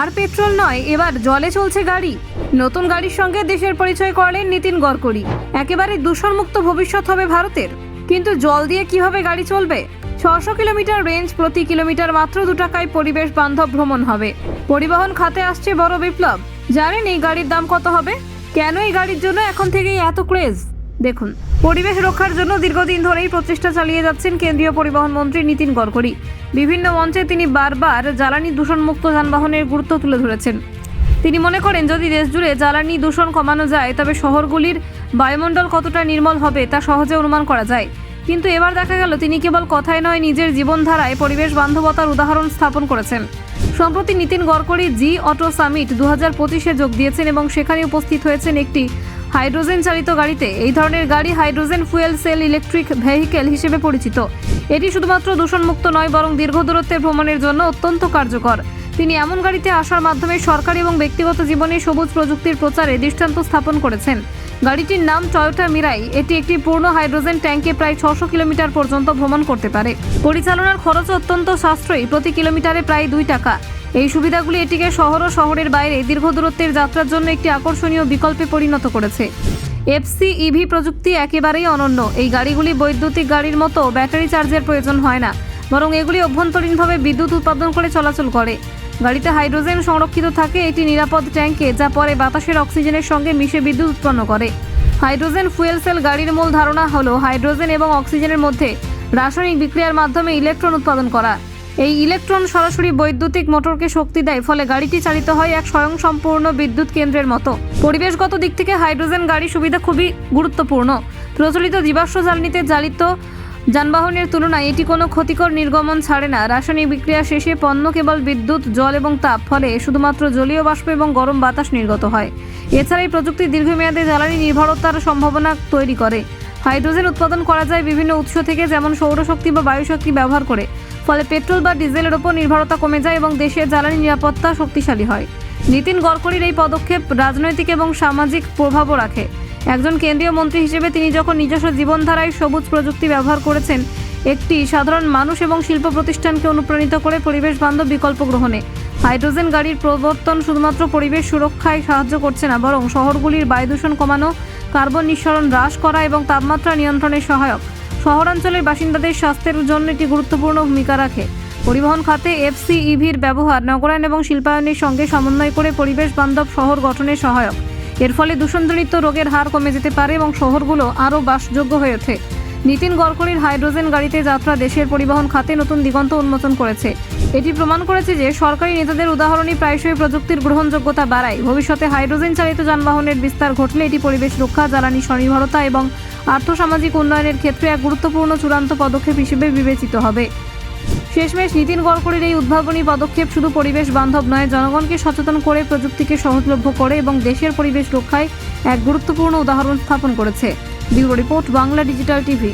আর petrol নয়, এবার জলে চলছে গাড়ি। নতুন গাড়ির সঙ্গে দেশের পরিচয় করলেন নীতিন গডকরি একেবারে দূষণমুক্ত ভবিষ্যৎ হবে ভারতের। কিন্তু জল দিয়ে কীভাবে গাড়ি চলবে? ছশো কিলোমিটার রেঞ্জ প্রতি কিলোমিটার মাত্র দু টাকায় পরিবেশ বান্ধব ভ্রমণ হবে। পরিবহন খাতে আসছে বড় বিপ্লব। জানেন এই গাড়ির দাম কত হবে? কেন এই গাড়ির জন্য এখন থেকেই এত ক্রেজ? দেখুন, পরিবেশ রক্ষার জন্য দীর্ঘদিন ধরেই প্রচেষ্টা চালিয়ে যাচ্ছেন কেন্দ্রীয় পরিবহন মন্ত্রী নীতিন গডকরি। বিভিন্ন মঞ্চে তিনি বারবার জ্বালানি দূষণমুক্ত যানবাহনের গুরুত্ব তুলে ধরেছেন। তিনি মনে করেন, যদি দেশ জুড়ে জ্বালানি দূষণ কমানো যায়, তবে শহরগুলির বায়ুমণ্ডল কতটা নির্মল হবে তা সহজে অনুমান করা যায়। কিন্তু এবার দেখা গেল, তিনি কেবল কথায় নয়, নিজের জীবনধারায় পরিবেশ বান্ধবতার উদাহরণ স্থাপন করেছেন। সম্প্রতি নীতিন গডকরি জি অটো সামিট দু হাজার পঁচিশে যোগ দিয়েছেন এবং সেখানে উপস্থিত হয়েছেন একটি হাইড্রোজেন চালিত গাড়িতে এই ধরনের গাড়ি hydrogen fuel cell, electric vehicle হিসেবে পরিচিত। এটি শুধুমাত্র দূষণমুক্ত নয়, বরং দীর্ঘ দূরত্বের ভ্রমণের জন্য অত্যন্ত কার্যকর। তিনি এমন গাড়িতে আসার মাধ্যমে সরকারি এবং ব্যক্তিগত জীবনে সবুজ প্রযুক্তির প্রচারে দৃষ্টান্ত স্থাপন করেছেন। গাড়িটির নাম টয়োটা মিরাই। এটি একটি পূর্ণ হাইড্রোজেন ট্যাঙ্কে প্রায় ছশো কিলোমিটার পর্যন্ত ভ্রমণ করতে পারে। পরিচালনার খরচ অত্যন্ত সাশ্রয়ী। প্রতি কিলোমিটারে প্রায় দুই টাকা। এই সুবিধাগুলি এটিকে শহর ও শহরের বাইরে দীর্ঘ দূরত্বের যাত্রার জন্য একটি আকর্ষণীয় বিকল্পে পরিণত করেছে। এফসি ইভি প্রযুক্তি একেবারেই অনন্য। এই গাড়িগুলি বৈদ্যুতিক গাড়ির মতো ব্যাটারি চার্জের প্রয়োজন হয় না, বরং এগুলি অভ্যন্তরীণভাবে বিদ্যুৎ উৎপাদন করে চলাচল করে। গাড়িতে হাইড্রোজেন সংরক্ষিত থাকে এটি নিরাপদ ট্যাঙ্কে, যা পরে বাতাসের অক্সিজেনের সঙ্গে মিশে বিদ্যুৎ উৎপন্ন করে। হাইড্রোজেন ফুয়েল সেল গাড়ির মূল ধারণা হলো হাইড্রোজেন এবং অক্সিজেনের মধ্যে রাসায়নিক বিক্রিয়ার মাধ্যমে ইলেকট্রন উৎপাদন করা। এই ইলেকট্রন সরাসরি বৈদ্যুতিক মোটরকে শক্তি দেয়, ফলে গাড়িটি চালিত হয় এক স্বয়ংসম্পূর্ণ বিদ্যুৎ কেন্দ্রের মতো। পরিবেশগত দিক থেকে হাইড্রোজেন গাড়ি সুবিধা খুবই গুরুত্বপূর্ণ। প্রচলিত জীবাশ্ম জ্বালানিতে চালিত যানবাহনের তুলনায় এটি কোনো ক্ষতিকর নির্গমন ছাড়ে না। রাসায়নিক বিক্রিয়া শেষে পণ্য কেবল বিদ্যুৎ, জল এবং তাপ, ফলে শুধুমাত্র জলীয় বাষ্প এবং গরম বাতাস নির্গত হয়। এছাড়া এই প্রযুক্তি দীর্ঘমেয়াদে জ্বালানি নির্ভরতার সম্ভাবনা তৈরি করে। হাইড্রোজেন উৎপাদন করা যায় বিভিন্ন উৎস থেকে, যেমন সৌরশক্তি বা বায়ুশক্তি ব্যবহার করে। ফলে পেট্রোল বা ডিজেলের ওপর নির্ভরতা কমে যায় এবং দেশের জ্বালানি নিরাপত্তা শক্তিশালী হয়। নীতিন গডকরির এই পদক্ষেপ রাজনৈতিক এবং সামাজিক প্রভাবও রাখে। একজন কেন্দ্রীয় মন্ত্রী হিসেবে তিনি যখন নিজস্ব জীবনধারায় সবুজ প্রযুক্তি ব্যবহার করেছেন, একটি সাধারণ মানুষ এবং শিল্প প্রতিষ্ঠানকে অনুপ্রাণিত করে পরিবেশ বান্ধব বিকল্প গ্রহণে। হাইড্রোজেন গাড়ির প্রবর্তন শুধুমাত্র পরিবেশ সুরক্ষায় সাহায্য করছে না, বরং শহরগুলির বায়ু দূষণ কমানো, কার্বন নিঃসরণ হ্রাস করা এবং তাপমাত্রা নিয়ন্ত্রণে সহায়ক। শহরাঞ্চলের বাসিন্দাদের স্বাস্থ্যের জন্য একটি গুরুত্বপূর্ণ ভূমিকা রাখে। পরিবহন খাতে এফসি ইভির ব্যবহার, নগরায়ন এবং শিল্পায়নের সঙ্গে সমন্বয় করে পরিবেশ বান্ধব শহর গঠনে সহায়ক। এর ফলে দূষণজনিত রোগের হার কমে যেতে পারে এবং শহরগুলো আরও বাসযোগ্য হয়ে ওঠে। নীতিন গডকরির হাইড্রোজেন গাড়িতে যাত্রা দেশের পরিবহন খাতে নতুন দিগন্ত উন্মোচন করেছে। এটি প্রমাণ করেছে যে সরকারি নেতাদের উদাহরণই প্রায়শই প্রযুক্তির গ্রহণযোগ্যতা বাড়ায়। ভবিষ্যতে হাইড্রোজেন চালিত যানবাহনের বিস্তার ঘটলে এটি পরিবেশ রক্ষা, জ্বালানি স্বনির্ভরতা এবং আর্থসামাজিক উন্নয়নের ক্ষেত্রে এক গুরুত্বপূর্ণ চূড়ান্ত পদক্ষেপ হিসেবে বিবেচিত হবে। শেষমেশ নীতিন গডকরির এই উদ্ভাবনী পদক্ষেপ শুধু পরিবেশ বান্ধব নয়, জনগণকে সচেতন করে, প্রযুক্তিকে সহজলভ্য করে এবং দেশের পরিবেশ রক্ষায় এক গুরুত্বপূর্ণ উদাহরণ স্থাপন করেছে। Bureau report, Bangla digital TV.